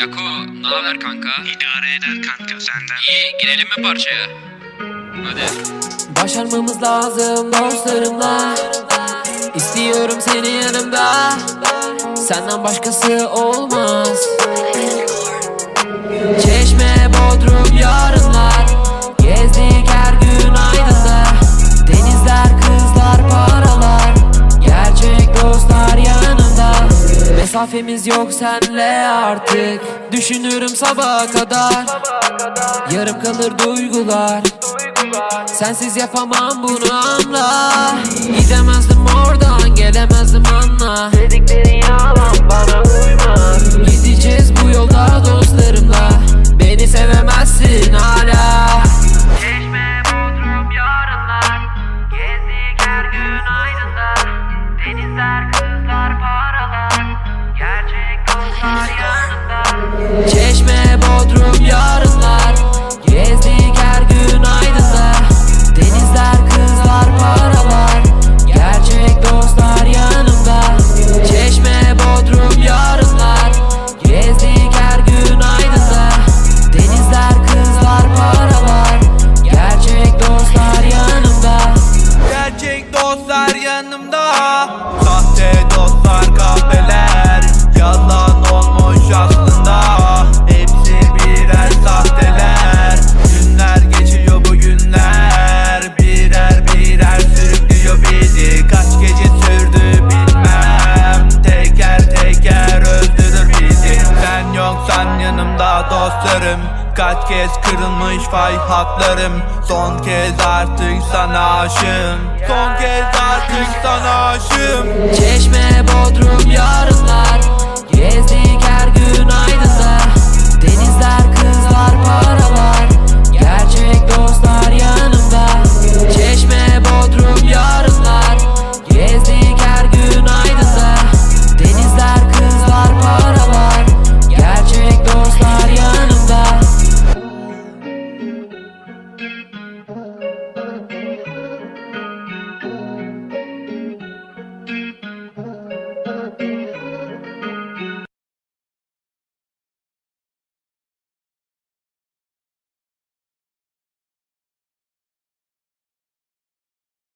Yako, ne haber kanka? İdare eder kanka senden. İyi, girelim mi parçaya? Hadi. Başarmamız lazım dostlarımla İstiyorum seni yanımda Senden başkası olmaz Mesafemiz yok senle artık. Düşünürüm sabaha kadar. Yarım kalır duygular. Sensiz yapamam bunu anla. Gidemezdim oradan چشم yanımda dostlarım Kaç kez kırılmış fay hatlarım Son kez artık sana aşığım. Son kez artık sana aşığım. Çeşme Bodrum